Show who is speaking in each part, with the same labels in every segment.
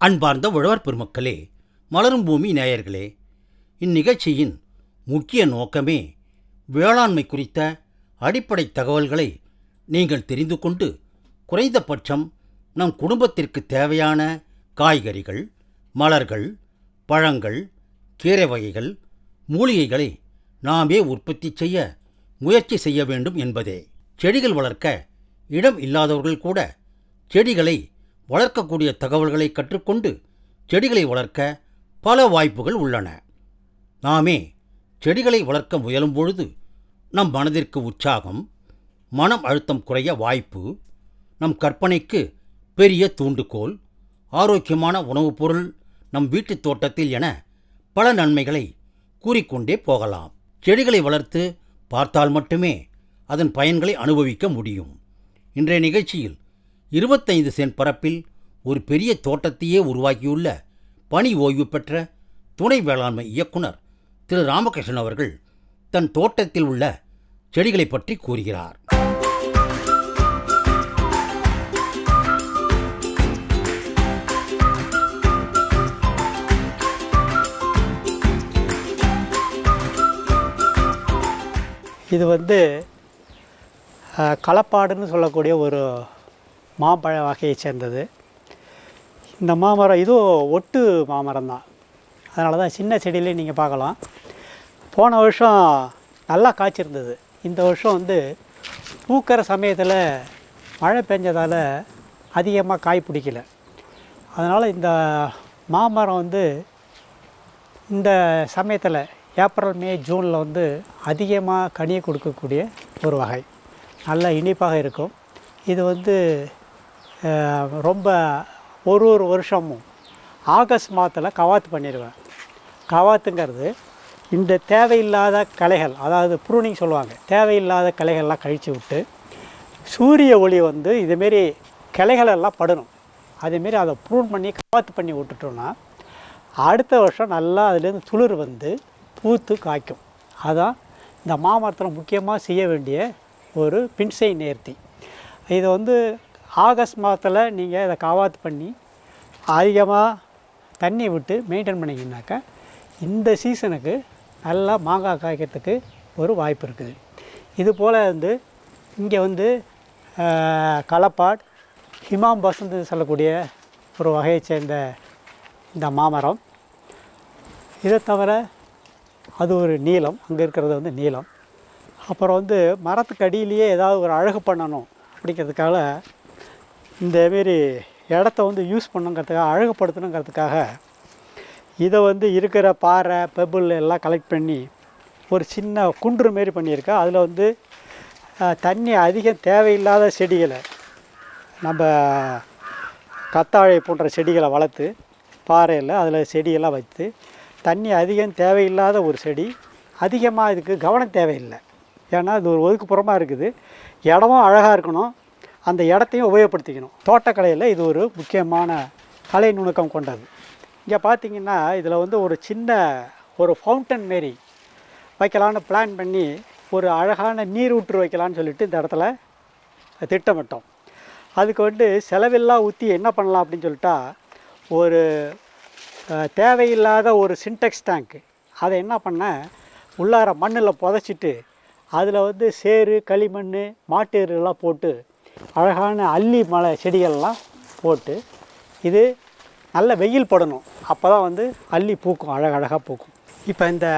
Speaker 1: அன்பார்ந்த உழவர் பெருமக்களே மலரும் பூமி நேயர்களே இந்நிகழ்ச்சியின் முக்கிய நோக்கமே வேளாண்மை குறித்த அடிப்படை தகவல்களை நீங்கள் தெரிந்து கொண்டு குறைந்தபட்சம் நம் குடும்பத்திற்கு தேவையான காய்கறிகள் மலர்கள் பழங்கள் கீரை வகைகள் மூலிகைகளை நாமே உற்பத்தி செய்ய முயற்சி செய்ய வேண்டும் என்பதே. செடிகள் வளர்க்க இடம் இல்லாதவர்கள் கூட செடிகளை வளர்க்கக்கூடிய தகவல்களை கற்றுக்கொண்டு செடிகளை வளர்க்க பல வாய்ப்புகள் உள்ளன. நாமே செடிகளை வளர்க்க முயலும் பொழுது நம் மனதிற்கு உற்சாகம் மனம் அழுத்தம் குறைய வாய்ப்பு நம் கற்பனைக்கு பெரிய தூண்டுகோல் ஆரோக்கியமான உணவுப் பொருள் நம் வீட்டுத் தோட்டத்தில் என பல நன்மைகளை கூறிக்கொண்டே போகலாம். செடிகளை வளர்த்து பார்த்தால் மட்டுமே அதன் பயன்களை அனுபவிக்க முடியும். இன்றைய நிகழ்ச்சியில் இருபத்தைந்து சென்ட் பரப்பில் ஒரு பெரிய தோட்டத்தையே உருவாக்கியுள்ள பணி ஓய்வு பெற்ற துணை வேளாண்மை இயக்குனர் திரு ராமகிருஷ்ணன் அவர்கள் தன் தோட்டத்தில் உள்ள செடிகளை பற்றி கூறுகிறார்.
Speaker 2: இது வந்து களப்பாடுன்னு சொல்லக்கூடிய ஒரு மாம்பழ வகையை சேர்ந்தது. இந்த மாமரம் இதுவும் ஒட்டு மாமரம் தான். அதனால தான் சின்ன செடியிலே நீங்கள் பார்க்கலாம். போன வருஷம் நல்லா காய்ச்சிருந்தது. இந்த வருஷம் வந்து பூக்கிற சமயத்தில் மழை பெஞ்சதால் அதிகமாக காய் பிடிக்கல. அதனால் இந்த மாமரம் வந்து இந்த சமயத்தில் ஏப்ரல் மே ஜூனில் வந்து அதிகமாக கனியை கொடுக்கக்கூடிய ஒரு வகை. நல்ல இனிப்பாக இருக்கும். இது வந்து ரொம்ப ஒரு ஒரு வருஷமும் ஆகஸ்ட் மாதத்தில் கவாத்து பண்ணிடுவேன் கவாத்துங்கிறது இந்த தேவையில்லாத கலைகள் அதாவது ப்ரூனிங் சொல்லுவாங்க தேவையில்லாத கலைகள்லாம் கழித்து விட்டு சூரிய ஒளி வந்து இதுமாரி கிளைகளெல்லாம் படணும். அதேமாரி அதை ப்ரூன் பண்ணி கவாத்து பண்ணி விட்டுட்டோன்னா அடுத்த வருஷம் நல்லா அதுலேருந்து துளிர் வந்து பூத்து காய்க்கும். அதான் இந்த மாமரத்தில் முக்கியமாக செய்ய வேண்டிய ஒரு பின்சை நேர்த்தி. இதை வந்து ஆகஸ்ட் மாதத்தில் நீங்கள் இதை காவாத்து பண்ணி அதிகமாக தண்ணி விட்டு மெயின்டைன் பண்ணிங்கனாக்கா இந்த சீசனுக்கு நல்லா மாங்காய் காய்க்கிறதுக்கு ஒரு வாய்ப்பு இருக்குது. இது போல் வந்து இங்கே வந்து களப்பாட் ஹிமாம் பசந்து சொல்லக்கூடிய ஒரு வகையை சேர்ந்த இந்த மாமரம். இதை தவிர அது ஒரு நீளம் அங்கே இருக்கிறது வந்து நீளம். அப்புறம் வந்து மரத்துக்கு அடியிலேயே ஏதாவது ஒரு அழகு பண்ணணும் அப்படிங்கிறதுக்காக இந்தமாரி இடத்த வந்து யூஸ் பண்ணுங்கிறதுக்காக அழகுப்படுத்தணுங்கிறதுக்காக இதை வந்து இருக்கிற பாறை பெபிள் எல்லாம் கலெக்ட் பண்ணி ஒரு சின்ன குன்று மாரி பண்ணியிருக்கேன் அதில் வந்து தண்ணி அதிகம் தேவையில்லாத செடிகளை நம்ம கத்தாழை போன்ற செடிகளை வளர்த்து பாறையில் அதில் செடியெல்லாம் வைத்து தண்ணி அதிகம் தேவையில்லாத ஒரு செடி அதிகமாக இதுக்கு கவனம் தேவையில்லை. ஏன்னா இது ஒரு ஒதுக்குப்புறமாக இருக்குது. இடமும் அழகாக இருக்கணும். அந்த இடத்தையும் உபயோகப்படுத்திக்கணும். தோட்டக்கலையில் இது ஒரு முக்கியமான கலை நுணுக்கம் கொண்டது. இங்கே பார்த்தீங்கன்னா இதில் வந்து ஒரு சின்ன ஒரு ஃபவுண்டன் மாரி வைக்கலான்னு பிளான் பண்ணி ஒரு அழகான நீர் ஊற்று வைக்கலான்னு சொல்லிட்டு இந்த இடத்துல திட்டமிட்டோம். அதுக்கு வந்து செலவில்லா ஊற்றி என்ன பண்ணலாம் அப்படின்னு சொல்லிட்டா ஒரு தேவையில்லாத ஒரு சின்டெக்ஸ் டேங்க்கு அதை என்ன பண்ண உள்ளார மண்ணில் புதைச்சிட்டு அதில் வந்து சேறு களிமண் மாட்டு எருலாம் போட்டு அழகான அல்லி மலை செடிகள்லாம் போட்டு இது நல்ல வெயில் படணும். அப்போ தான் வந்து அள்ளி பூக்கும் அழகழகாக பூக்கும். இப்போ இந்த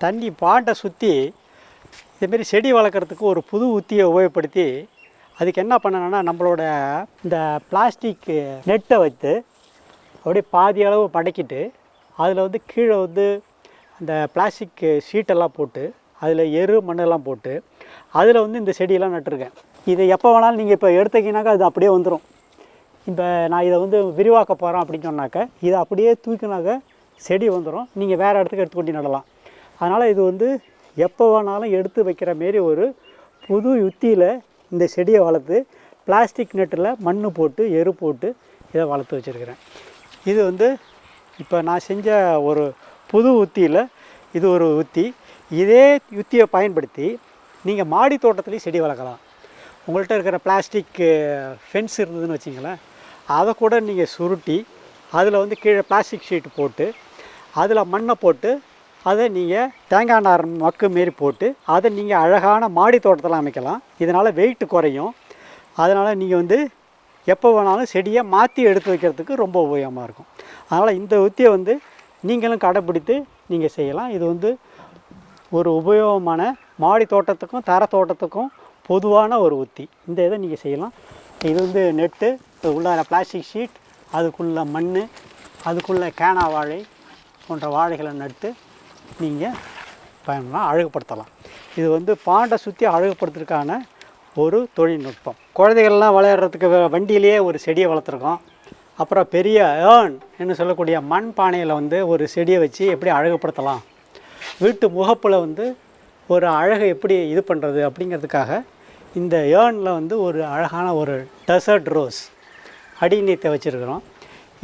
Speaker 2: தண்ணி பாண்டை சுற்றி இதுமாரி செடி வளர்க்குறதுக்கு ஒரு புது உத்தியை உபயோகப்படுத்தி அதுக்கு என்ன பண்ணணும்னா நம்மளோட இந்த பிளாஸ்டிக் நெட்டை வைத்து அப்படியே பாதி அளவு மடக்கிட்டு அதில் வந்து கீழே வந்து அந்த பிளாஸ்டிக் ஷீட்டெல்லாம் போட்டு அதில் எரு மண்ணெல்லாம் போட்டு அதில் வந்து இந்த செடியெல்லாம் நட்டிருக்கேன். இதை எப்போ வேணாலும் நீங்கள் இப்போ எடுத்தீங்கன்னாக்கா அது அப்படியே வந்துடும் இப்போ நான் இதை வந்து விரிவாக்க போகிறேன் அப்படின்னு சொன்னாக்க இதை அப்படியே தூக்கினாக்க செடி வந்துடும் நீங்கள் வேறு இடத்துக்கு எடுத்துக்கொண்டு நடலாம். அதனால் இது வந்து எப்போ வேணாலும் எடுத்து வைக்கிற மாரி ஒரு புது யுத்தியில் இந்த செடியை வளர்த்து பிளாஸ்டிக் நெட்டில் மண் போட்டு எரு போட்டு இதை வளர்த்து வச்சுருக்கிறேன். இது வந்து இப்போ நான் செஞ்ச ஒரு புது உத்தியில் இது ஒரு உத்தி இதே யுத்தியை பயன்படுத்தி நீங்கள் மாடி தோட்டத்துலேயும் செடி வளர்க்கலாம். உங்கள்கிட்ட இருக்கிற பிளாஸ்டிக் ஃபென்ஸ் இருந்ததுன்னு வச்சிங்களேன் அதை கூட நீங்கள் சுருட்டி அதில் வந்து கீழே பிளாஸ்டிக் ஷீட் போட்டு அதில் மண்ணை போட்டு அதை நீங்கள் தேங்காய் நார் மக்கு மாரி போட்டு அதை நீங்கள் அழகான மாடி தோட்டத்தில் அமைக்கலாம். இதனால் வெயிட் குறையும். அதனால் நீங்கள் வந்து எப்போ வேணாலும் செடியை மாற்றி எடுத்து வைக்கிறதுக்கு ரொம்ப உபயோகமாக இருக்கும். அதனால் இந்த உத்தியை வந்து நீங்களும் கடைப்பிடித்து நீங்கள் செய்யலாம். இது வந்து ஒரு உபயோகமான மாடி தோட்டத்துக்கும் தர தோட்டத்துக்கும் பொதுவான ஒரு உத்தி. இந்த இதை நீங்கள் செய்யலாம். இது வந்து நெட்டு உள்ளார பிளாஸ்டிக் ஷீட் அதுக்குள்ள மண் அதுக்குள்ளே கேனா வாழை போன்ற வாழைகளை நட்டு நீங்கள் பயணலாம் அழகுபடுத்தலாம். இது வந்து பாண்டை சுற்றி அழகுபடுத்துறதுக்கான ஒரு தொழில்நுட்பம். குழந்தைகள்லாம் விளையாடுறதுக்கு வண்டியிலேயே ஒரு செடியை வளர்த்துருக்கோம். அப்புறம் பெரிய ஏர்ன் என்று சொல்லக்கூடிய மண் பானையில் வந்து ஒரு செடியை வச்சு எப்படி அழகுப்படுத்தலாம் வீட்டு முகப்பில் வந்து ஒரு அழகை எப்படி இது பண்ணுறது அப்படிங்கிறதுக்காக இந்த ஏர்னில் வந்து ஒரு அழகான ஒரு டெசர்ட் ரோஸ் அடிநீத்தை வச்சுருக்குறோம்.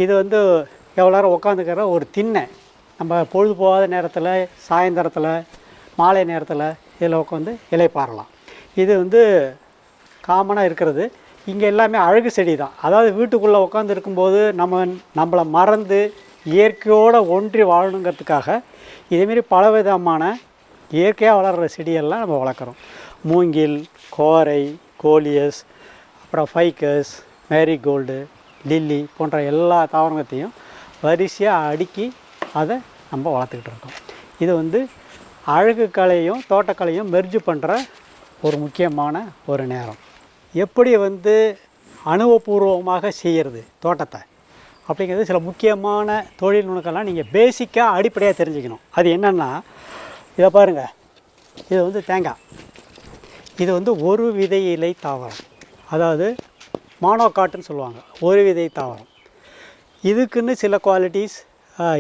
Speaker 2: இது வந்து எவ்வளோ நேரம் உட்காந்துக்கிற ஒரு திண்ணை. நம்ம பொழுது போகாத நேரத்தில் சாயந்தரத்தில் மாலை நேரத்தில் இதில் உட்காந்து இலை பாரலாம் இது வந்து காமனாக இருக்கிறது. இங்கே எல்லாமே அழகு செடி தான் அதாவது வீட்டுக்குள்ளே உட்காந்து இருக்கும்போது நம்ம நம்மளை மறந்து இயற்கையோடு ஒன்றி வாழணுங்கிறதுக்காக இதேமாரி பல விதமான இயற்கையாக வளர்கிற செடியெல்லாம் நம்ம வளர்க்குறோம். மூங்கில் கோரை கோலியஸ் அப்புறம் ஃபைக்கஸ் மேரிகோல்டு லில்லி போன்ற எல்லா தாவரங்கத்தையும் வரிசையாக அடுக்கி அதை நம்ம வளர்த்துக்கிட்டு இருக்கோம். இது வந்து அழகு கலையும் தோட்டக்கலையும் மெர்ஜு பண்ணுற ஒரு முக்கியமான ஒரு நேரம். எப்படி வந்து அனுபவபூர்வமாக செய்கிறது தோட்டத்தை? அப்படிங்கிறது சில முக்கியமான தொழில் நுணுக்கெல்லாம் நீங்கள் பேசிக்காக அடிப்படையாக தெரிஞ்சுக்கணும். அது என்னென்னா இதை பாருங்கள் இது வந்து தேங்காய். இது வந்து ஒரு விதை இலை தாவரம். அதாவது மானோகாட்டுன்னு சொல்லுவாங்க. ஒரு விதை தாவரம். இதுக்குன்னு சில குவாலிட்டிஸ்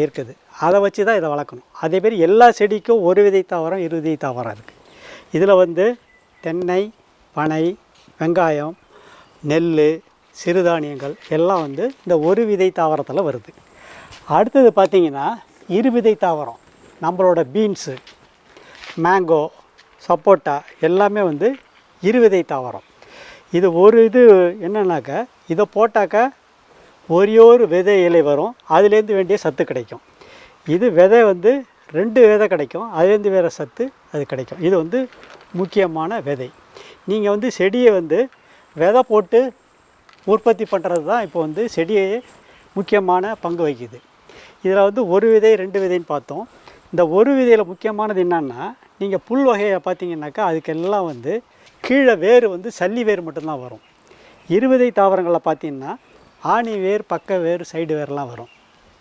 Speaker 2: இருக்குது. அதை வச்சு தான் இதை வளர்க்கணும். அதேமாரி எல்லா செடிக்கும் ஒரு விதை தாவரம் இரு விதை தாவரம் இருக்குது இதில் வந்து தென்னை பனை வெங்காயம் நெல் சிறுதானியங்கள் எல்லாம் வந்து இந்த ஒரு விதை தாவரத்தில் வருது. அடுத்தது பார்த்திங்கன்னா இரு விதை தாவரம். நம்மளோட பீன்ஸு மேங்கோ சப்போட்டா எல்லாமே வந்து இருவிதை தாவரம் இது ஒரு இது என்னன்னாக்கா இதை போட்டாக்கா ஒரே ஒரு விதை இலை வரும். அதுலேருந்து வேண்டிய சத்து கிடைக்கும். இது விதை வந்து ரெண்டு விதை கிடைக்கும். அதுலேருந்து வேறு சத்து அது கிடைக்கும். இது வந்து முக்கியமான விதை. நீங்கள் வந்து செடியை வந்து விதை போட்டு உற்பத்தி பண்ணுறது தான் இப்போ வந்து செடியை முக்கியமான பங்கு வகிக்குது. இதில் வந்து ஒரு விதை ரெண்டு விதைன்னு பார்த்தோம். இந்த ஒரு விதையில் முக்கியமானது என்னன்னா நீங்கள் புல் வகையை பார்த்தீங்கன்னாக்கா அதுக்கெல்லாம் வந்து கீழே வேர் வந்து சல்லி வேர் மட்டும்தான் வரும். இருபதை தாவரங்களில் பார்த்தீங்கன்னா ஆணி வேர் பக்க வேர் சைடு வேர்லாம் வரும்.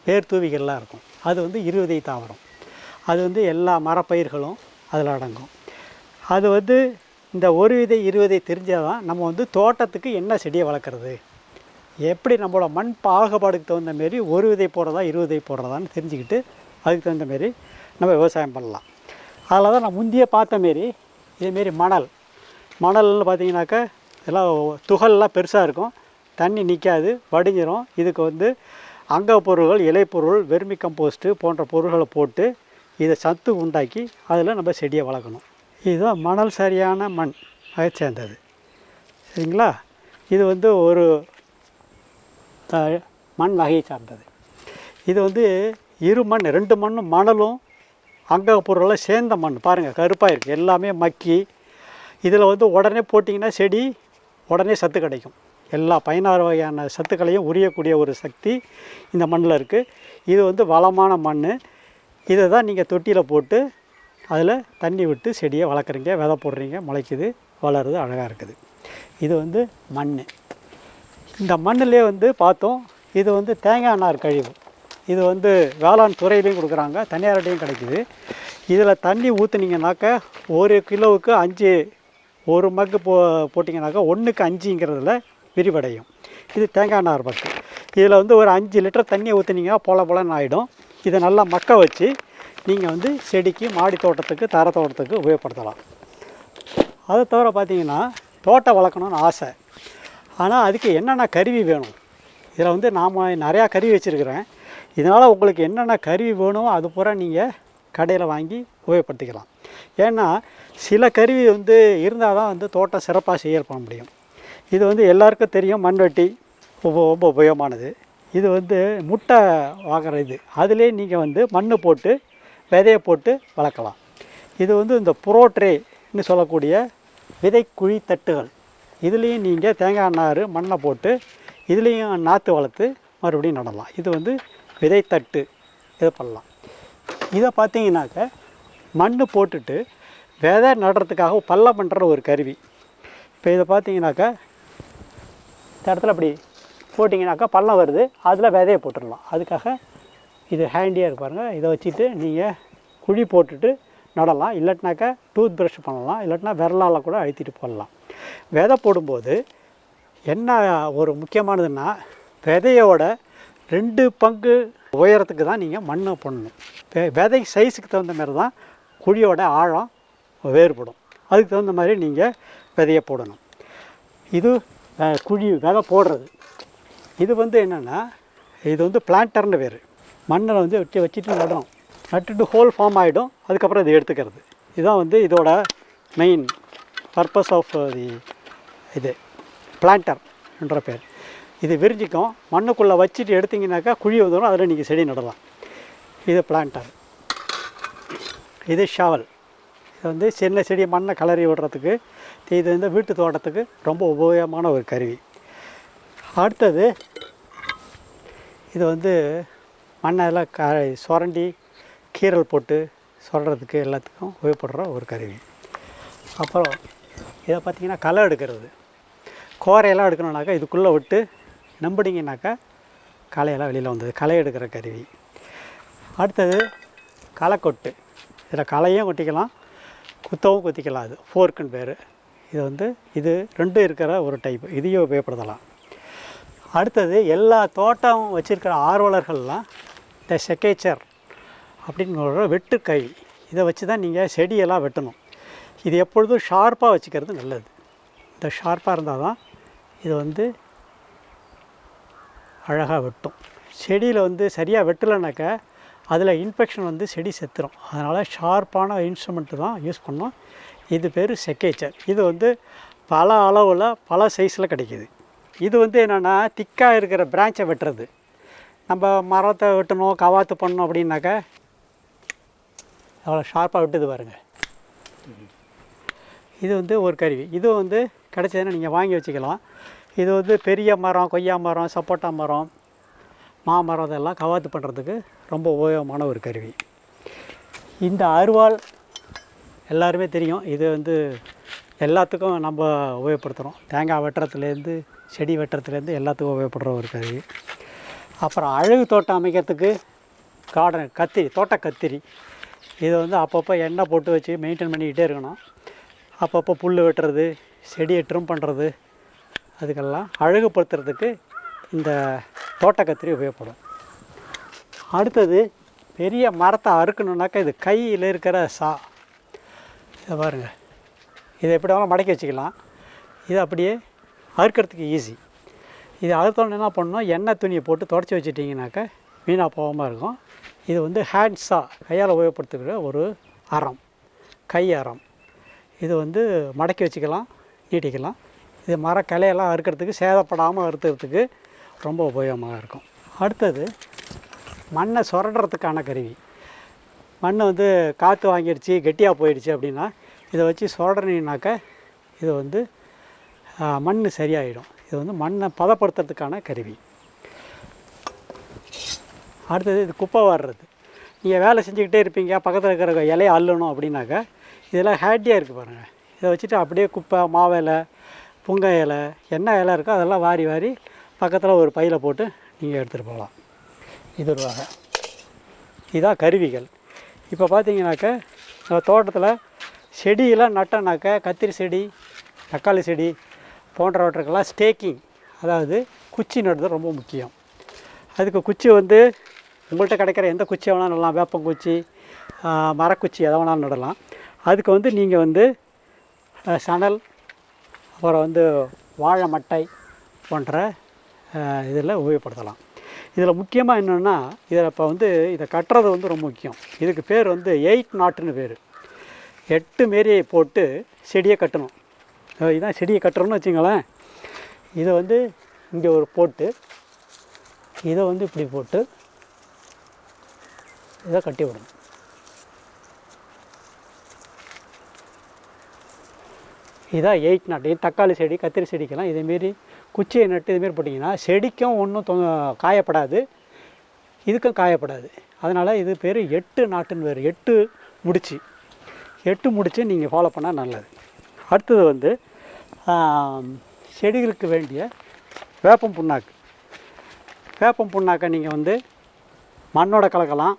Speaker 2: வேர் தூவிகள்லாம் இருக்கும். அது வந்து இருபதை தாவரம். அது வந்து எல்லா மரப்பயிர்களும் அதில் அடங்கும். அது வந்து இந்த ஒரு விதை இருபதை தெரிஞ்சால் தான் நம்ம வந்து தோட்டத்துக்கு என்ன செடியை வளர்க்குறது? எப்படி நம்மளோட மண் பாகுபாடுக்கு தகுந்த மாரி ஒரு விதை போடுறதா இரு விதை போடுறதான்னு தெரிஞ்சுக்கிட்டு அதுக்கு தகுந்த மாரி நம்ம விவசாயம் பண்ணலாம். அதில் தான் நான் முந்தைய பார்த்த மாரி இதேமாரி மணல். மணல்னு பார்த்தீங்கன்னாக்கா எல்லாம் துகள்லாம் பெருசாக இருக்கும். தண்ணி நிற்காது வடிஞ்சிரும். இதுக்கு வந்து அங்க பொருள்கள் இலைப்பொருள் வெர்மி கம்போஸ்ட்டு போன்ற பொருள்களை போட்டு இதை சத்து உண்டாக்கி அதில் நம்ம செடியை வளர்க்கணும். இதுதான் மணல் சரியான மண் அதை சேர்ந்தது. சரிங்களா? இது வந்து ஒரு மண் வகையை சார்ந்தது. இது வந்து இரு மண் ரெண்டு மண்ணும் மணலும் அங்கே பொருளெல்லாம் சேர்ந்த மண். பாருங்கள் கருப்பாக இருக்குது எல்லாமே மக்கி. இதில் வந்து உடனே போட்டிங்கன்னா செடி உடனே சத்து கிடைக்கும். எல்லா பதினாறு வகையான சத்துக்களையும் உரியக்கூடிய ஒரு சக்தி இந்த மண்ணில் இருக்குது இது வந்து வளமான மண் இதை தான் நீங்கள் தொட்டியில் போட்டு அதில் தண்ணி விட்டு செடியை வளர்க்குறீங்க. விதை போடுறீங்க முளைக்குது வளருது அழகாக இருக்குது. இது வந்து மண் இந்த மண்ணிலே வந்து பார்த்தோம் இது வந்து தேங்காய் நார் கழிவு. இது வந்து வேளாண் துறையிலையும் கொடுக்குறாங்க தனியார்டையும் கிடைக்குது. இதில் தண்ணி ஊற்றுனீங்கனாக்கா ஒரு கிலோவுக்கு அஞ்சு ஒரு மக்கு போ போட்டிங்கனாக்கா ஒன்றுக்கு அஞ்சுங்கிறதுல விரிவடையும். இது தேங்காய் நார் மக்கு இதில் வந்து ஒரு அஞ்சு லிட்டர் தண்ணியை ஊற்றுனீங்கன்னா போல போலன்னு ஆகிடும் இதை நல்லா மக்க வச்சு நீங்கள் வந்து செடிக்கு மாடி தோட்டத்துக்கு தர தோட்டத்துக்கு உபயோகப்படுத்தலாம். அதை தவிர பார்த்தீங்கன்னா தோட்டம் வளர்க்கணும்னு ஆசை. ஆனால் அதுக்கு என்னென்ன கருவி வேணும்? இதில் வந்து நாம் நிறையா கருவி வச்சுருக்கிறேன். இதனால் உங்களுக்கு என்னென்ன கருவி வேணுமோ அது பூரா நீங்கள் கடையில் வாங்கி உபயோகப்படுத்திக்கலாம். ஏன்னா சில கருவி வந்து இருந்தால் தான் வந்து தோட்டம் சிறப்பாக செயல் பண்ண முடியும். இது வந்து எல்லாருக்கும் தெரியும் மண்வெட்டி ரொம்ப ரொம்ப உபயோகமானது. இது வந்து முட்டை வாங்குற இது. அதிலே நீங்கள் வந்து மண் போட்டு விதையை போட்டு வளர்க்கலாம். இது வந்து இந்த புரோட்ரேன்னு சொல்லக்கூடிய விதைக்குழி தட்டுகள். இதுலேயும் நீங்கள் தேங்காய் நார் மண்ணை போட்டு இதுலேயும் நாற்று வளர்த்து மறுபடியும் நடலாம். இது வந்து விதைத்தட்டு இதை பண்ணலாம். இதை பார்த்தீங்கன்னாக்க மண் போட்டுட்டு விதை நடுறதுக்காக பள்ளம் பண்ணுற ஒரு கருவி. இப்போ இதை பார்த்தீங்கன்னாக்கா இந்த இடத்துல அப்படி போட்டிங்கனாக்கா பள்ளம் வருது. அதில் விதையை போட்டுடலாம். அதுக்காக இது ஹேண்டியாக இருக்கு பாருங்கள் இதை வச்சுட்டு நீங்கள் குழி போட்டுட்டு நடலாம். இல்லாட்டினாக்கா டூத் ப்ரஷ் பண்ணலாம். இல்லாட்டினா விரலால் கூட அழுத்திட்டு போடலாம். விதை போடும்போது என்ன ஒரு முக்கியமானதுன்னா விதையோட ரெண்டு பங்கு உயரத்துக்கு தான் நீங்கள் மண்ணை போடணும். விதை சைஸுக்கு தகுந்த மாதிரி தான் குழியோட ஆழம் வேறுபடும். அதுக்கு தகுந்த மாதிரி நீங்கள் விதையை போடணும். இது குழி விதை போடுறது. இது வந்து என்னென்னா இது வந்து பிளான்டர்னு பேர். மண்ணில் வந்து வச்சு வச்சுட்டு நடணும். நட்டுட்டு ஹோல் ஃபார்ம் ஆகிடும் அதுக்கப்புறம் இதை எடுத்துக்கிறது. இதுதான் வந்து இதோட மெயின் பர்பஸ் ஆஃப் தி இது பிளான்டர் என்ற பேர். இது விரிஞ்சிக்கும். மண்ணுக்குள்ளே வச்சுட்டு எடுத்திங்கனாக்கா குழி வந்துடும் அதில் நீங்கள் செடி நடலாம். இது பிளான்டர் இது ஷாவல் இது வந்து சின்ன செடி மண்ணை கலரி விடுறதுக்கு இது வந்து வீட்டு தோட்டத்துக்கு ரொம்ப உபயோகமான ஒரு கருவி. அடுத்தது இது வந்து மண்ணெல்லாம் க சுரண்டி கீரல் போட்டு சொல்கிறதுக்கு எல்லாத்துக்கும் உபயோகப்படுற ஒரு கருவி. அப்புறம் இதை பார்த்திங்கன்னா களை எடுக்கிறது. கோரையெல்லாம் எடுக்கணுன்னாக்கா இதுக்குள்ளே விட்டு நம்பினீங்கனாக்கா களையெல்லாம் வெளியில் வந்தது. களை எடுக்கிற கருவி. அடுத்தது களைக்கொட்டு. இதில் களையும் கொட்டிக்கலாம். குத்தவும் குத்திக்கலாம் அது. ஃபோர்க்குன்னு பேர். இது வந்து இது ரெண்டும் இருக்கிற ஒரு டைப் இதையும் உபயோகப்படுத்தலாம். அடுத்தது எல்லா தோட்டம் வச்சுருக்கிற ஆர்வலர்கள்லாம் இந்த செக்கேச்சர் அப்படின்னு ஒரு கை இதை வச்சு தான் நீங்கள் செடியெல்லாம் வெட்டணும். இது எப்பொழுதும் ஷார்ப்பாக வச்சுக்கிறது நல்லது. இந்த ஷார்ப்பாக இருந்தால் தான் இது வந்து அழகாக வெட்டும். செடியில் வந்து சரியாக வெட்டலைனாக்கா அதில் இன்ஃபெக்ஷன் வந்து செடி செத்துரும். அதனால் ஷார்ப்பான இன்ஸ்ட்ருமெண்ட்டு தான் யூஸ் பண்ணோம் இது பேர் செக்கேச்சர். இது வந்து பல அளவில் பல சைஸில் கிடைக்கிது. இது வந்து என்னென்னா திக்காக இருக்கிற பிரான்ச்சை வெட்டுறது. நம்ம மரத்தை வெட்டணும் கவாத்து பண்ணணும் அப்படின்னாக்கா அவ்வளோ ஷார்ப்பாக வெட்டுது பாருங்கள் இது வந்து ஒரு கருவி. இது வந்து கிடைச்சதுன்னா நீங்கள் வாங்கி வச்சுக்கலாம். இது வந்து பெரிய மரம் கொய்யா மரம் சப்போட்டா மரம் மாமரம் இதெல்லாம் கவாத்து பண்ணுறதுக்கு ரொம்ப உபயோகமான ஒரு கருவி. இந்த அருவாள் எல்லாருமே தெரியும். இது வந்து எல்லாத்துக்கும் நம்ம உபயோகப்படுத்துகிறோம் தேங்காய் வெட்டுறதுலேருந்து செடி வெட்டுறதுலேருந்து எல்லாத்துக்கும் உபயோகப்படுற ஒரு கருவி. அப்புறம் அழகு தோட்டம் அமைக்கிறதுக்கு கார்டன் கத்திரி தோட்ட கத்திரி. இதை வந்து அப்பப்போ எண்ணெய் போட்டு வச்சு மெயின்டைன் பண்ணிக்கிட்டே இருக்கணும். அப்பப்போ புல் வெட்டுறது செடியை ட்ரிம் பண்ணுறது அதுக்கெல்லாம் அழகுபடுத்துறதுக்கு இந்த தோட்ட கத்திரி உபயோகப்படும். அடுத்தது பெரிய மரத்தை அறுக்கணுன்னாக்கா இது கையில் இருக்கிற சா இதை பாருங்கள் இதை எப்படி வேணாலும் மடக்கி வச்சுக்கலாம். இது அப்படியே அறுக்கிறதுக்கு ஈஸி இது அறுத்தோன்னு என்ன பண்ணணும்? எண்ணெய் துணியை போட்டு தொடச்சி வச்சுட்டிங்கனாக்கா வீணாக போகாமல் இருக்கும். இது வந்து ஹேண்ட்ஸா கையால் உபயோகப்படுத்துகிற ஒரு அறம். கை அறம். இது வந்து மடக்கி வச்சுக்கலாம் நீட்டிக்கலாம். இது மர கிளையெல்லாம் அறுக்கிறதுக்கு சேதப்படாமல் அறுத்துறதுக்கு ரொம்ப உபயோகமாக இருக்கும். அடுத்தது மண்ணை சுரண்டுறதுக்கான கருவி. மண் வந்து காற்று வாங்கிடுச்சு கெட்டியாக போயிடுச்சு அப்படின்னா இதை வச்சு சுரண்டினாக்க இது வந்து மண் சரியாயிடும். இது வந்து மண்ணை பதப்படுத்துறதுக்கான கருவி. அடுத்தது இது குப்பை வாடுறது நீங்கள் வேலை செஞ்சுக்கிட்டே இருப்பீங்க பக்கத்தில் இருக்கிற இலையை அள்ளணும் அப்படின்னாக்கா இதெல்லாம் ஹேட்டியாக இருக்குது பாருங்கள் இதை வச்சுட்டு அப்படியே குப்பை மாவேலை புங்க இலை என்ன இலை இருக்கோ அதெல்லாம் வாரி வாரி பக்கத்தில் ஒரு பையில் போட்டு நீங்கள் எடுத்துகிட்டு போகலாம். இது ஒரு வகை. இதான் கருவிகள். இப்போ பார்த்தீங்கன்னாக்கா நம்ம தோட்டத்தில் செடியெல்லாம் நட்டனாக்கா கத்திரி செடி தக்காளி செடி போன்றவற்றுக்கெல்லாம் ஸ்டேக்கிங் அதாவது குச்சி நடுறது ரொம்ப முக்கியம். அதுக்கு குச்சி வந்து உங்கள்கிட்ட கிடைக்கிற எந்த குச்சி வேணாலும் நடலாம். வேப்பங்குச்சி மரக்குச்சி எதை வேணாலும் நடலாம். அதுக்கு வந்து நீங்கள் வந்து சணல் அப்புறம் வந்து வாழை மட்டை போன்ற இதில் உபயோகப்படுத்தலாம். இதில் முக்கியமாக என்னென்னா இதில் இப்போ வந்து இதை கட்டுறது வந்து ரொம்ப முக்கியம். இதுக்கு பேர் வந்து எயிட் நாட்டுன்னு பேர். எட்டு மாரி போட்டு செடியை கட்டணும். இதுதான் இதான் செடியை கட்டுறோம்னு வச்சுங்களேன். இதை வந்து இங்கே ஒரு போட்டு இதை வந்து இப்படி போட்டு இதை கட்டி விடணும். இதான் எயிட் நாட்டு தக்காளி செடி கத்திரி செடிக்கெல்லாம் இதேமாரி குச்சியை நட்டு இதுமாரி போட்டிங்கன்னா செடிக்கும் ஒன்றும் தொ காயப்படாது. இதுக்கும் காயப்படாது. அதனால் இது பேர் எட்டு நாட்டுன்னு பேர் எட்டு முடிச்சு. எட்டு முடிச்சு நீங்கள் ஃபாலோ பண்ணால் நல்லது. அடுத்தது வந்து செடிகளுக்கு வேண்டிய வேப்பம் புண்ணாக்கு. வேப்பம் புண்ணாக்கை நீங்கள் வந்து மண்ணோட கலக்கலாம்.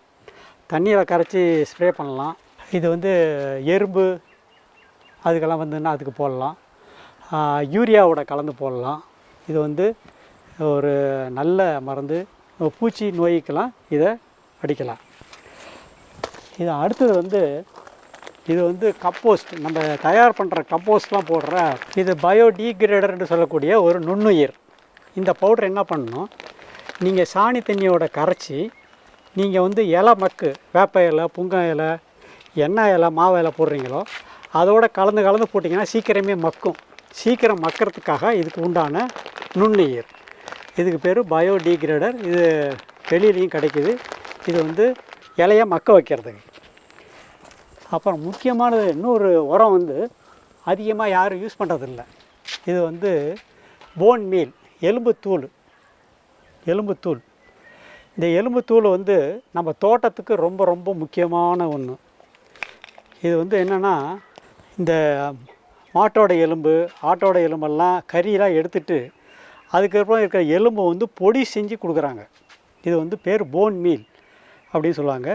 Speaker 2: தண்ணீரை கரைச்சி ஸ்ப்ரே பண்ணலாம். இது வந்து எறும்பு அதுக்கெல்லாம் வந்துன்னா அதுக்கு போடலாம். யூரியாவோட கலந்து போடலாம். இது வந்து ஒரு நல்ல மருந்து. பூச்சி நோய்க்கெல்லாம் இதை அடிக்கலாம். இது அடுத்தது வந்து இது வந்து கம்போஸ்ட். நம்ம தயார் பண்ணுற கம்போஸ்ட்லாம் போடுற இது பயோடீக்ரேடர்னு சொல்லக்கூடிய ஒரு நுண்ணுயிர். இந்த பவுடர் என்ன பண்ணணும்? நீங்கள் சாணி தண்ணியோட கரைச்சி நீங்கள் வந்து இலை மக்கு வேப்ப இலை புங்க இலை எண்ணெய் இலை மாவு இலை போடுறீங்களோ அதோட கலந்து கலந்து போட்டிங்கன்னா சீக்கிரமே மக்கும். சீக்கிரம் மக்கிறதுக்காக இதுக்கு உண்டான நுண்ணுயிர். இதுக்கு பேர் பயோடிகிரேடர். இது வெளியிலையும் கிடைக்கிது. இது வந்து இலையை மக்க வைக்கிறதுக்கு. அப்புறம் முக்கியமானது இன்னொரு உரம் வந்து அதிகமாக யாரும் யூஸ் பண்ணுறதில்ல இது வந்து போன் மீல் எலும்புத்தூள் எலும்புத்தூள் இந்த எலும்புத்தூள் வந்து நம்ம தோட்டத்துக்கு ரொம்ப ரொம்ப முக்கியமான ஒன்று இது வந்து என்னென்னா இந்த மாட்டோட எலும்பு ஆட்டோட எலும்பெல்லாம் கறியெலாம் எடுத்துட்டு அதுக்கப்புறம் இருக்கிற எலும்பை வந்து பொடி செஞ்சு கொடுக்குறாங்க. இது வந்து பேர் போன் மீல் அப்படின்னு சொல்லுவாங்க.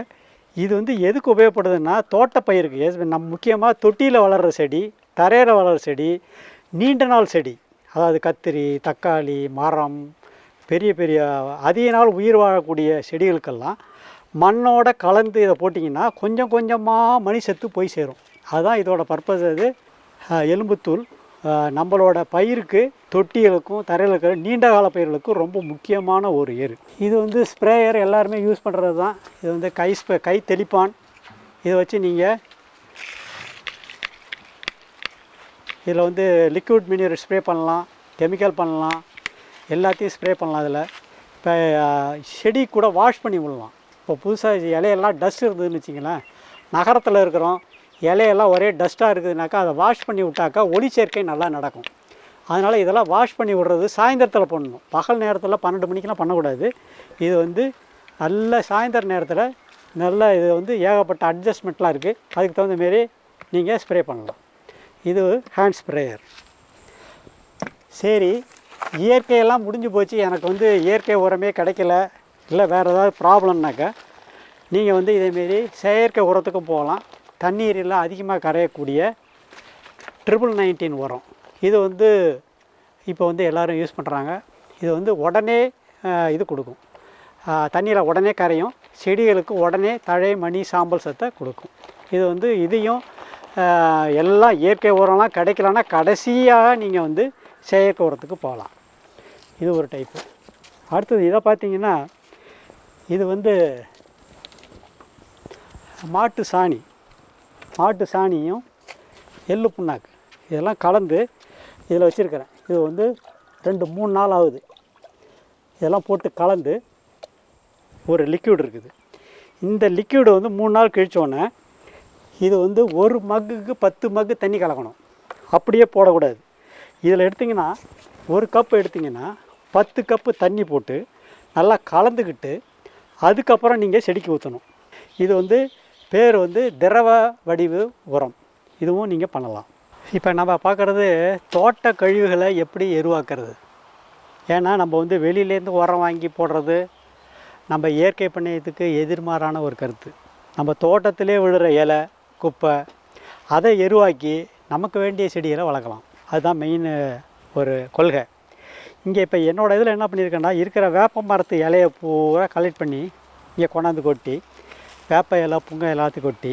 Speaker 2: இது வந்து எதுக்கு உபயோகப்படுதுன்னா தோட்டப்பயிருக்கு நம் முக்கியமாக தொட்டியில் வளர்கிற செடி தரையில் வளர்கிற செடி நீண்ட நாள் செடி அதாவது கத்திரி தக்காளி மரம் பெரிய பெரிய அதிக நாள் உயிர் வாழக்கூடிய செடிகளுக்கெல்லாம் மண்ணோட கலந்து இதை போட்டிங்கன்னா கொஞ்சம் கொஞ்சமாக மணி செத்து போய் சேரும். அதுதான் இதோட பர்பஸ் அது. எலும்புத்தூள். நம்மளோட பயிருக்கு தொட்டிகளுக்கும் தரையில் இருக்கிற நீண்ட கால பயிர்களுக்கும் ரொம்ப முக்கியமான ஒரு ஏரு இது வந்து ஸ்ப்ரேயர் எல்லாருமே யூஸ் பண்ணுறது தான். இது வந்து கை ஸ்ப்ரே கை தெளிப்பான். இதை வச்சு நீங்கள் இதில் வந்து லிக்விட் மினியர் ஸ்ப்ரே பண்ணலாம் கெமிக்கல் பண்ணலாம் எல்லாத்தையும் ஸ்ப்ரே பண்ணலாம் அதில் இப்போ செடி கூட வாஷ் பண்ணி விடலாம். இப்போ புதுசாக இலையெல்லாம் டஸ்ட் இருந்ததுன்னு வச்சிங்களேன் நகரத்தில் இருக்கிறோம். இலையெல்லாம் ஒரே டஸ்ட்டாக இருக்குதுனாக்கா அதை வாஷ் பண்ணி விட்டாக்கா ஒளி சேர்க்கை நல்லா நடக்கும். அதனால் இதெல்லாம் வாஷ் பண்ணி விடுறது சாயந்தரத்தில் பண்ணணும். பகல் நேரத்தில் பன்னெண்டு மணிக்கெலாம் பண்ணக்கூடாது. இது வந்து நல்ல சாயந்தர நேரத்தில் நல்ல இது வந்து ஏகப்பட்ட அட்ஜஸ்ட்மெண்ட்லாம் இருக்குது அதுக்கு தகுந்த மாரி நீங்கள் ஸ்ப்ரே பண்ணலாம். இது ஹேண்ட் ஸ்ப்ரேயர் சரி இயற்கையெல்லாம் முடிஞ்சு போச்சு. எனக்கு வந்து இயற்கை உரமே கிடைக்கல. இல்லை வேறு ஏதாவது ப்ராப்ளம்னாக்கா நீங்கள் வந்து இதேமாரி செயற்கை உரத்துக்கும் போகலாம். தண்ணீரெல்லாம் அதிகமாக கரையக்கூடிய ட்ரிபிள் நைன்டீன் உரம். இது வந்து இப்போ வந்து எல்லோரும் யூஸ் பண்ணுறாங்க இது வந்து உடனே இது கொடுக்கும். தண்ணியில் உடனே கரையும். செடிகளுக்கு உடனே தழை மணி சாம்பல் சத்தை கொடுக்கும். இது வந்து இதையும் எல்லாம் இயற்கை உரம்லாம் கிடைக்கலன்னா கடைசியாக நீங்கள் வந்து செயற்கை உரத்துக்கு போகலாம். இது ஒரு டைப்பு அடுத்தது இதை பார்த்தீங்கன்னா இது வந்து மாட்டு சாணி. மாட்டு சாணியும் எள்ளு புண்ணாக்கு. இதெல்லாம் கலந்து இதில் வச்சுருக்கிறேன். இது வந்து ரெண்டு மூணு நாள் ஆகுது. இதெல்லாம் போட்டு கலந்து ஒரு லிக்யூடு இருக்குது. இந்த லிக்யூடு வந்து மூணு நாள் கழிச்சோன்னே இது வந்து ஒரு மக்குக்கு பத்து மக்கு தண்ணி கலக்கணும். அப்படியே போடக்கூடாது. இதில் எடுத்திங்கன்னா ஒரு கப் எடுத்திங்கன்னா பத்து கப்பு தண்ணி போட்டு நல்லா கலந்துக்கிட்டு அதுக்கப்புறம் நீங்கள் செடிக்கு ஊற்றணும் இது வந்து பேர் வந்து திரவ வடிவு உரம். இதுவும் நீங்கள் பண்ணலாம். இப்போ நம்ம பார்க்குறது தோட்ட கழிவுகளை எப்படி எருவாக்குறது? ஏன்னா நம்ம வந்து வெளியிலேருந்து உரம் வாங்கி போடுறது நம்ம இயற்கை பண்ணையத்துக்கு எதிர்மாறான ஒரு கருத்து. நம்ம தோட்டத்திலே விழுற இலை குப்பை அதை எருவாக்கி நமக்கு வேண்டிய செடிகளை வளர்க்கலாம். அதுதான் மெயின் ஒரு கொள்கை. இங்கே இப்போ என்னோட இதில் என்ன பண்ணியிருக்கேன்னா இருக்கிற வேப்ப மரத்து இலையை பூரா கலெக்ட் பண்ணி இங்கே கொண்டாந்து கொட்டி வேப்ப இலை புங்க எல்லாத்தையும் கொட்டி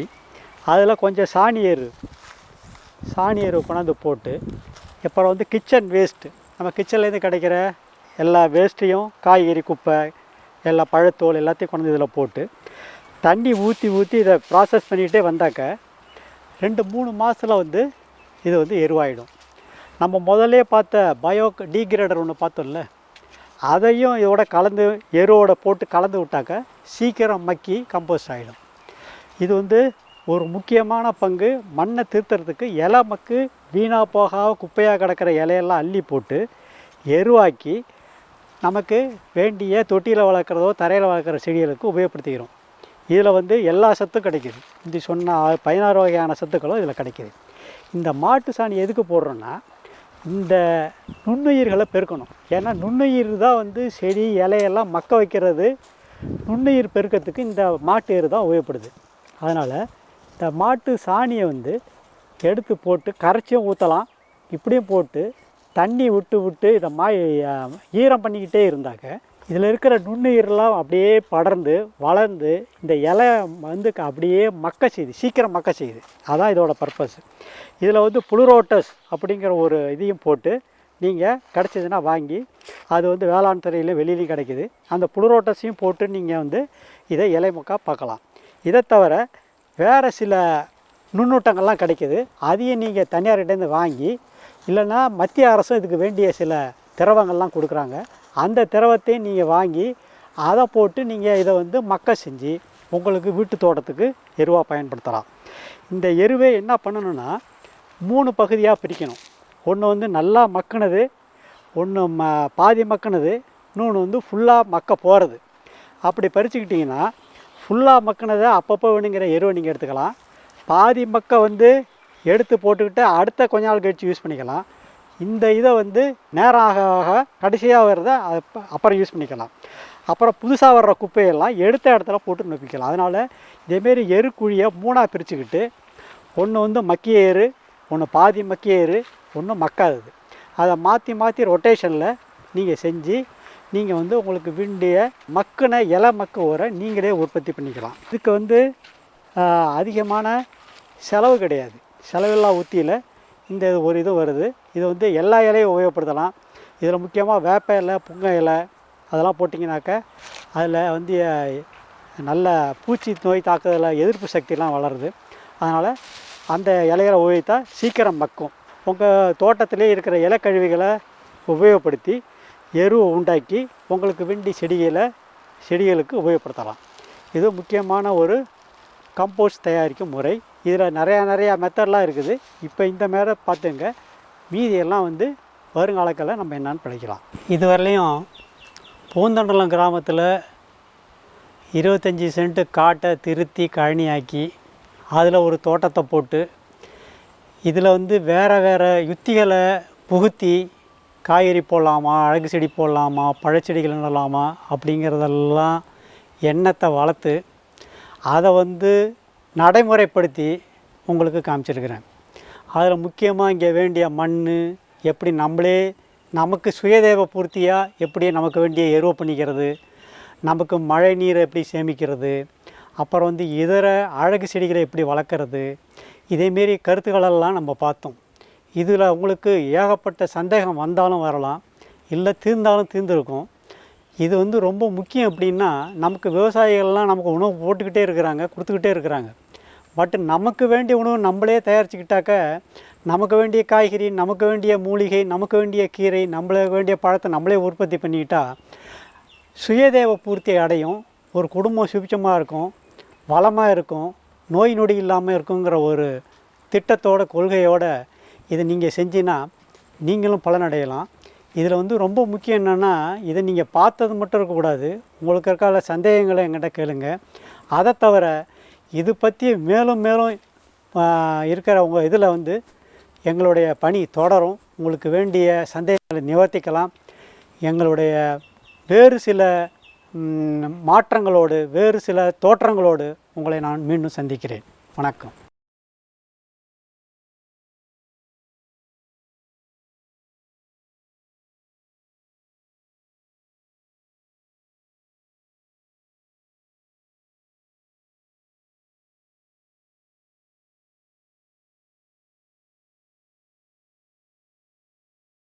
Speaker 2: அதில் கொஞ்சம் சாணி எரு சாணி எரு கொண்டாந்து போட்டு அப்புறம் வந்து கிச்சன் வேஸ்ட்டு நம்ம கிச்சன்லேருந்து கிடைக்கிற? எல்லா வேஸ்ட்டையும் காய்கறி குப்பை எல்லா பழத்தோல் எல்லாத்தையும் கொண்டு இதில் போட்டு தண்ணி ஊற்றி ஊற்றி இதை ப்ராசஸ் பண்ணிகிட்டே வந்தாக்க ரெண்டு மூணு மாதத்தில் வந்து இது வந்து எருவாயிடும். நம்ம முதல்ல பார்த்த பயோ டீக்ரேடர் ஒன்று பார்த்தோம்ல அதையும் இதோட கலந்து எருவோட போட்டு கலந்து விட்டாக்க சீக்கிரம் மக்கி கம்போஸ்ட் ஆகிடும் இது வந்து ஒரு முக்கியமான பங்கு. மண்ணை திருத்துறதுக்கு இலை மக்கு வீணாக போகாம குப்பையாக கிடக்கிற இலையெல்லாம் அள்ளி போட்டு எருவாக்கி நமக்கு வேண்டிய தொட்டியில் வளர்க்குறதோ தரையில் வளர்க்குற செடிகளுக்கு உபயோகப்படுத்திக்கிறோம். இதில் வந்து எல்லா சத்தும் கிடைக்கிது. இந்த சொன்ன பதினாறு வகையான சத்துக்களும் இதில் கிடைக்கிது. இந்த மாட்டு சாணி எதுக்கு போடுறோன்னா இந்த நுண்ணுயிர்களை பெருக்கணும். ஏன்னா நுண்ணுயிர் தான் வந்து செடி இலையெல்லாம் மக்க வைக்கிறது. நுண்ணுயிர் பெருக்கத்துக்கு இந்த மாட்டு எரு தான் உபயோகப்படுது. அதனால் இந்த மாட்டு சாணியை வந்து எடுத்து போட்டு கரைச்சியும் ஊற்றலாம் இப்படியும் போட்டு தண்ணி விட்டு விட்டு இதை மா ஈரம் பண்ணிக்கிட்டே இருந்தாக்க இதில் இருக்கிற நுண்ணுயிரெலாம் அப்படியே படர்ந்து வளர்ந்து இந்த இலை வந்து க- அப்படியே மக்க செய்யுது சீக்கிரம் மக்க செய்யுது அதான் இதோட பர்பஸ் இதில் வந்து புளுரோட்டஸ் அப்படிங்கிற ஒரு இதையும் போட்டு நீங்கள் கிடச்சிதுன்னா வாங்கி அது வந்து வேளாண் துறையில் வெளியிலையும் கிடைக்குது. அந்த புளுரோட்டஸையும் போட்டு நீங்கள் வந்து இதை இலைமுக்காக பார்க்கலாம். இதை தவிர வேறு சில நுண்ணூட்டங்கள்லாம் கிடைக்கிது. அதையும் நீங்கள் தனியார்கிட்டேருந்து வாங்கி இல்லைன்னா மத்திய அரசும் இதுக்கு வேண்டிய சில திரவங்கள்லாம் கொடுக்குறாங்க. அந்த திரவத்தையும் நீங்கள் வாங்கி அதை போட்டு நீங்கள் இதை வந்து மக்க செஞ்சு உங்களுக்கு வீட்டு தோட்டத்துக்கு எருவாக பயன்படுத்தலாம். இந்த எருவை என்ன பண்ணணும்னா மூணு பகுதியாக பிரிக்கணும். ஒன்று வந்து நல்லா மக்கினது ஒன்று ம பாதி மக்கினது இன்னொன்று வந்து ஃபுல்லாக மக்க போகிறது அப்படி பறிச்சுக்கிட்டிங்கன்னா ஃபுல்லாக மக்கினதை அப்பப்போ வேணுங்கிற எருவை நீங்கள் எடுத்துக்கலாம். பாதி மக்க வந்து எடுத்து போட்டுக்கிட்டு அடுத்த கொஞ்ச நாள் கழிச்சு யூஸ் பண்ணிக்கலாம். இந்த இதை வந்து நேரம் ஆக ஆக கடைசியாக வர்றத அப்புறம் யூஸ் பண்ணிக்கலாம். அப்புறம் புதுசாக வர்ற குப்பையெல்லாம் எடுத்த இடத்துல போட்டு நொப்பிக்கலாம். அதனால் இதேமாரி எருக்குழியை மூணாக பிரிச்சுக்கிட்டு ஒன்று வந்து மக்கிய ஏறு ஒன்று பாதி மக்கிய ஏறு ஒன்று மக்காதது. அதை மாற்றி மாற்றி ரொட்டேஷனில் நீங்கள் செஞ்சு நீங்கள் வந்து உங்களுக்கு வேண்டிய மக்குன இலை மக்க உரை நீங்களே உற்பத்தி பண்ணிக்கலாம். இதுக்கு வந்து அதிகமான செலவு கிடையாது. செலவில்லா உத்தியில் இந்த ஒரு இது வருது. இது வந்து எல்லா இலையும் உபயோகப்படுத்தலாம். இதில் முக்கியமாக வேப்ப இலை புங்க இலை அதெல்லாம் போட்டிங்கனாக்க அதில் வந்து நல்ல பூச்சி நோய் தாக்குதலில் எதிர்ப்பு சக்திலாம் வளருது. அதனால் அந்த இலைகளை உபயோகித்தா சீக்கிரம் மக்கும். உங்கள் தோட்டத்திலே இருக்கிற இலக்கழிவுகளை உபயோகப்படுத்தி எருவை உண்டாக்கி உங்களுக்கு வேண்டி செடிகளை செடிகளுக்கு உபயோகப்படுத்தலாம். இது முக்கியமான ஒரு கம்போஸ்ட் தயாரிக்கும் முறை. இதில் நிறையா நிறையா மெத்தட்லாம் இருக்குது. இப்போ இந்த மேலே பார்த்துங்க. மீதியெல்லாம் வந்து வருங்காலத்தில் நம்ம என்னென்னு படிக்கலாம் இதுவரையிலையும் பூந்தண்டலம் கிராமத்தில் இருபத்தஞ்சி சென்ட்டு காட்டை திருத்தி கழனியாக்கி அதில் ஒரு தோட்டத்தை போட்டு இதில் வந்து வேறு வேறு யுத்திகளை புகுத்தி காய்கறி போடலாமா அழகு செடி போடலாமா பழச்செடிகள் நடலாமா அப்படிங்கிறதெல்லாம் எண்ணத்தை வளர்த்து அதை வந்து நடைமுறைப்படுத்தி உங்களுக்கு காமிச்சிருக்கிறேன். அதில் முக்கியமாக இங்கே வேண்டிய மண் எப்படி நம்மளே நமக்கு சுயதேவ பூர்த்தியாக எப்படி நமக்கு வேண்டிய எருவை பண்ணிக்கிறது நமக்கு மழை நீரை எப்படி சேமிக்கிறது அப்புறம் வந்து இதர அழகு செடிகளை எப்படி வளர்க்குறது இதேமாரி கருத்துக்களெல்லாம் நம்ம பார்த்தோம். இதில் உங்களுக்கு ஏகப்பட்ட சந்தேகம் வந்தாலும் வரலாம் இல்லை தீர்ந்தாலும் தீர்ந்துருக்கும். இது வந்து ரொம்ப முக்கியம் அப்படின்னா நமக்கு விவசாயிகள்லாம் நமக்கு உணவு போட்டுக்கிட்டே இருக்கிறாங்க கொடுத்துக்கிட்டே இருக்கிறாங்க. பட் நமக்கு வேண்டிய உணவு நம்மளே தயாரிச்சுக்கிட்டாக்க நமக்கு வேண்டிய காய்கறி நமக்கு வேண்டிய மூலிகை நமக்கு வேண்டிய கீரை நம்மளுக்கு வேண்டிய பழத்தை நம்மளே உற்பத்தி பண்ணிக்கிட்டா சுயதேவ பூர்த்தி அடையும் ஒரு குடும்பம் சுபிச்சமாக இருக்கும் வளமாக இருக்கும் நோய் நொடி இல்லாமல் இருக்குங்கிற ஒரு திட்டத்தோட கொள்கையோட இதை நீங்கள் செஞ்சினா நீங்களும் பலனடையலாம். இதில் வந்து ரொம்ப முக்கியம் என்னென்னா இதை நீங்கள் பார்த்தது மட்டும் இருக்கக்கூடாது. உங்களுக்கு இருக்கால சந்தேகங்களை என்கிட்ட கேளுங்க. அதை தவிர இது பற்றி மேலும் மேலும் இருக்கிற உங்கள் இதில் வந்து எங்களுடைய பணி தொடரும். உங்களுக்கு வேண்டிய சந்தேகங்களை நிவர்த்திக்கலாம். எங்களுடைய வேறு சில மாற்றங்களோடு வேறு சில தோற்றங்களோடு உங்களை நான் மீண்டும் சந்திக்கிறேன். வணக்கம்.